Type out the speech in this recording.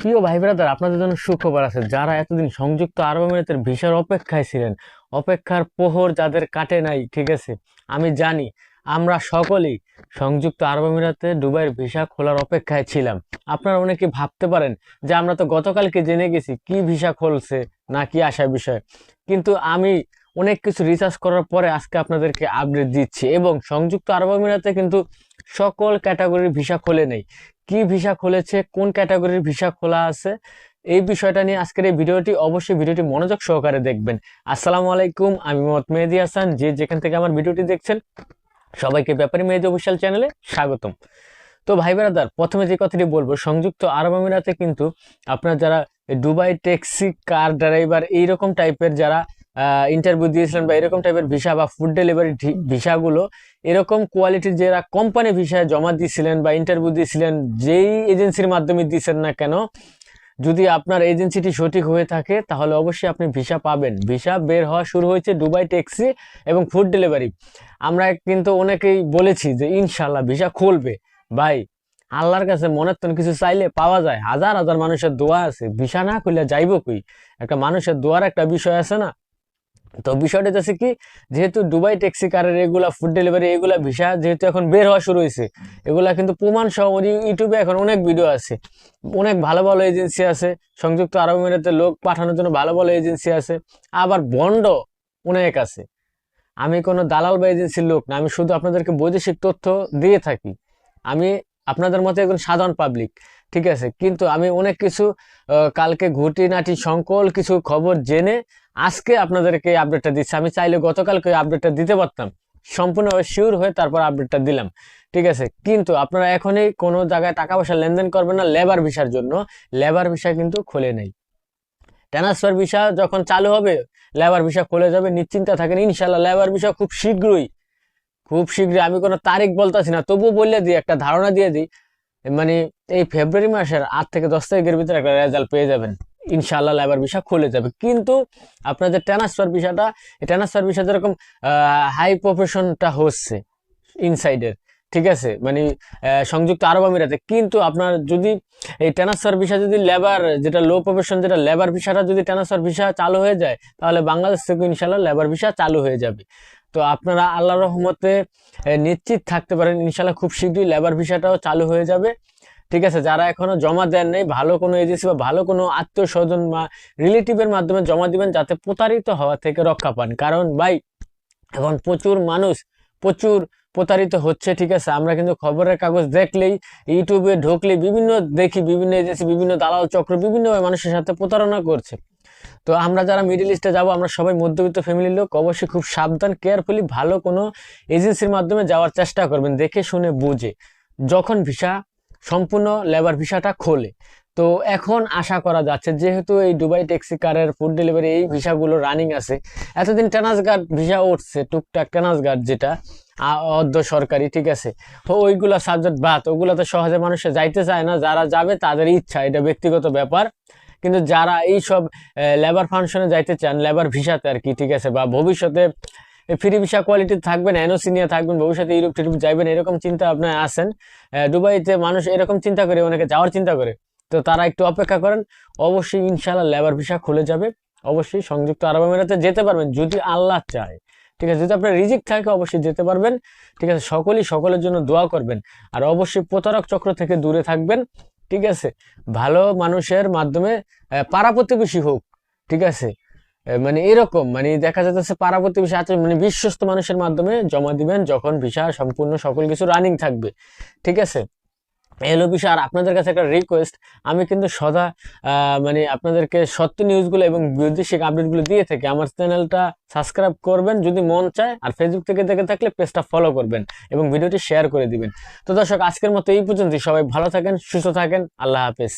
প্রিয় ভাই ব্রাদার আপনাদের জন্য সুখবর আছে। যারা এতদিন সংযুক্ত আরব আমিরাতের ভিসার অপেক্ষায় ছিলেন, অপেক্ষার প্রহর যাদের কাটে নাই, ঠিক আছে? আমি জানি, আমরা সকলেই সংযুক্ত আরব আমিরাতে দুবাইয়ের ভিসা খোলার অপেক্ষায় ছিলাম। আপনারা অনেকে ভাবতে পারেন যে আমরা তো গতকালকে জেনে গেছি কি ভিসা খুলছে না কি আসার বিষয়। কিন্তু আমি অনেক কিছু রিসার্চ করার পরে আজকে আপনাদেরকে আপডেট দিচ্ছি এবং সংযুক্ত আরব আমিরাতে কিন্তু সকল ক্যাটাগরির ভিসা খোলে নেই। কি ভিসা খুলেছে, কোন ক্যাটাগরির ভিসা খোলা আছে, এই বিষয়টা নিয়ে আজকের এই ভিডিওটি অবশ্যই ভিডিওটি মনোযোগ সহকারে দেখবেন। আসসালামু আলাইকুম, আমি মোহাম্মদ মেহেদি হাসান, যে যেখান থেকে আমার ভিডিওটি দেখছেন, সবাইকে ব্যাপারী মেহেদি অফিসিয়াল চ্যানেলে স্বাগতম। তো ভাই ব্রাদার, প্রথমে যে কথাটি বলব, সংযুক্ত আরব আমিরাতে কিন্তু আপনার যারা দুবাই ট্যাক্সি কার ড্রাইভার এইরকম টাইপের যারা ইন্টারভিউ দিয়েছিলেন বা এরকম টাইপের ভিসা বা ফুড ডেলিভারি ভিসাগুলো এরকম কোয়ালিটির যারা কোম্পানি ভিসায় জমা দিয়েছিলেন বা ইন্টারভিউ দিয়েছিলেন, যেই এজেন্সির মাধ্যমে দিয়েছেন না কেন, যদি আপনার এজেন্সিটি সঠিক হয়ে থাকে, তাহলে অবশ্যই আপনি ভিসা পাবেন। ভিসা বের হওয়া শুরু হয়েছে দুবাই ট্যাক্সি এবং ফুড ডেলিভারি আমরা কিন্তু অনেকেই বলেছি যে ইনশাল্লাহ ভিসা খুলবে। ভাই, আল্লাহর কাছে মনের তো কিছু চাইলে পাওয়া যায়। হাজার হাজার মানুষের দোয়া আছে। ভিসা না খুললে যাইব কই? একটা মানুষের দোয়ার একটা বিষয় আছে না? তো বিষয়টা হচ্ছে কি, যেহেতু দুবাই ট্যাক্সি কারের এগুলা ফুড ডেলিভারি এগুলা ভিসা যেহেতু এখন বের হওয়া শুরু হয়েছে, এগুলা কিন্তু প্রমাণ সহ ইউটিউবে এখন অনেক ভিডিও আছে। অনেক ভালো ভালো এজেন্সি আছে, সংযুক্ত আরব আমিরাতে লোক পাঠানোর জন্য ভালো ভালো এজেন্সি আছে, আবার বন্ড অনেক আছে। আমি কোনো দালাল বা এজেন্সির লোক না, আমি শুধু আপনাদেরকে বৈদেশিক তথ্য দিয়ে থাকি। আমি আপনাদের মতো একজন সাধারণ পাবলিক ঠিক আছে? কিন্তু আমি অনেক কিছু কালকে ঘুটিনাটি সকল কিছু খবর জেনে আজকে আপনাদেরকে আপডেটটা দিচ্ছি। আমি চাইলে গতকালকে আপডেটটা দিতে পারতাম। সম্পূর্ণভাবে শিওর হয়ে তারপর আপডেটটা দিলাম। ঠিক আছে? কিন্তু আপনারা এখনই কোনো জায়গায় টাকা পয়সা লেনদেন করবেন না লেবার ভিসার জন্য। লেবার ভিসা কিন্তু খুলে নেই। ট্রান্সফার ভিসা যখন চালু হবে লেবার ভিসা খুলে যাবে, নিশ্চিন্তা থাকেন। ইনশাল্লাহ লেবার ভিসা খুব শীঘ্রই খুব শীঘ্রই। আমি কোনো তারিখ বলতেছি না তবুও বললে দিই, একটা ধারণা দিয়ে দিই। মানে এই ফেব্রুয়ারি মাসের আট থেকে দশ তারিখের ভিতরে একটা রেজাল্ট পেয়ে যাবেন। ইনশাল্লাহ লেবার ভিসা খুলে যাবে। কিন্তু আপনার যে ট্রান্সফার ভিসাটা ট্রান্সফার ভিসা যেরকম হাই প্রফেশনটা হচ্ছে ইনসাইডের ঠিক আছে? মানে সংযুক্ত আরব আমিরাতে। কিন্তু আপনার যদি এই ট্রান্সফার ভিসা যদি লেবার যেটা লো প্রফেশন যেটা লেবার ভিসাটা যদি ট্রান্সফার ভিসা চালু হয়ে যায়, তাহলে বাংলাদেশ থেকে ইনশাল্লাহ লেবার ভিসা চালু হয়ে যাবে। তো আপনারা আল্লাহ রহমতে নিশ্চিত থাকতে পারেন ইনশাল্লাহ খুব শীঘ্রই লেবার ভিসাটাও চালু হয়ে যাবে। ঠিক আছে, যারা এখনও জমা দেন নাই, ভালো কোনো এজেন্সি বা ভালো কোনো আত্মীয় স্বজন বা রিলেটিভের মাধ্যমে জমা দিবেন, যাতে প্রতারিত হওয়া থেকে রক্ষা পান। কারণ ভাই, এখন প্রচুর মানুষ প্রচুর প্রতারিত হচ্ছে, ঠিক আছে? আমরা কিন্তু খবরের কাগজ দেখলেই, ইউটিউবে ঢুকলেই, বিভিন্ন দেখি, বিভিন্ন এজেন্সি বিভিন্ন দালাল চক্র, বিভিন্ন মানুষের সাথে প্রতারণা করছে। তো আমরা যারা মিডিল ইস্টে যাব, আমরা সবাই মধ্যবিত্ত ফ্যামিলির লোক, অবশ্যই খুব সাবধান কেয়ারফুলি ভালো কোনো এজেন্সির মাধ্যমে যাওয়ার চেষ্টা করবেন, দেখে শুনে বুঝে। যখন ভিসা সম্পূর্ণ লেবার ভিসাটা খোলে। তো এখন আশা করা যাচ্ছে, যেহেতু এই দুবাই ট্যাক্সি কারের ফুড ডেলিভারি এই ভিসাগুলো রানিং আছে, এতদিন ট্রান্সগার্ড ভিসা উঠছে, টুকটাক ট্রান্সগার্ড যেটা অর্ধ সরকারি, ঠিক আছে? তো ওইগুলো সাবজেক্ট বাদ, ওগুলো তো সহজে মানুষে যাইতে চায় না, যারা যাবে তাদের ইচ্ছা, এটা ব্যক্তিগত ব্যাপার। কিন্তু যারা এই সব লেবার ফাংশনে যাইতে চান লেবার ভিসাতে আর কি, ঠিক আছে, বা ভবিষ্যতে ফ্রি ভিসা কোয়ালিটি থাকবেন এনওসি নিয়ে থাকবেন, ভবিষ্যতে ইউরোপ টিউরোপ যাইবেন, এরকম চিন্তা আপনার আসেন দুবাইতে মানুষ এরকম চিন্তা করে, অনেকে যাওয়ার চিন্তা করে। তো তারা একটু অপেক্ষা করেন, অবশ্যই ইনশাল্লাহ লেবার ভিসা খুলে যাবে। অবশ্যই সংযুক্ত আরব আমিরাতে যেতে পারবেন, যদি আল্লাহ চায়। ঠিক আছে, যদি আপনার রিজিক থাকে, অবশ্যই যেতে পারবেন। ঠিক আছে, সকলেই সকলের জন্য দোয়া করবেন। আর অবশ্যই প্রতারক চক্র থেকে দূরে থাকবেন। ঠিক আছে, ভালো মানুষের মাধ্যমে পাড়া প্রতিবেশী হোক। ঠিক আছে মানে এরকম মানে দেখা যাচ্ছে পাড়া প্রতিবেশী আছে মানে বিশ্বস্ত মানুষের মাধ্যমে জমা দিবেন যখন ভিসা সম্পূর্ণ সকল কিছু রানিং থাকবে। ঠিক আছে? এলো বিষয় আর আপনাদের কাছে একটা রিকোয়েস্ট আমি কিন্তু সদা মানে আপনাদেরকে সত্য নিউজগুলো এবং বৈদেশিক আপডেটগুলো দিয়ে থাকি। আমার চ্যানেলটা সাবস্ক্রাইব করবেন যদি মন চায়, আর ফেসবুক থেকে দেখে থাকলে পেজটা ফলো করবেন এবং ভিডিওটি শেয়ার করে দিবেন। তো দর্শক, আজকের মতো এই পর্যন্তই। সবাই ভালো থাকেন, সুস্থ থাকেন। আল্লাহ হাফেজ।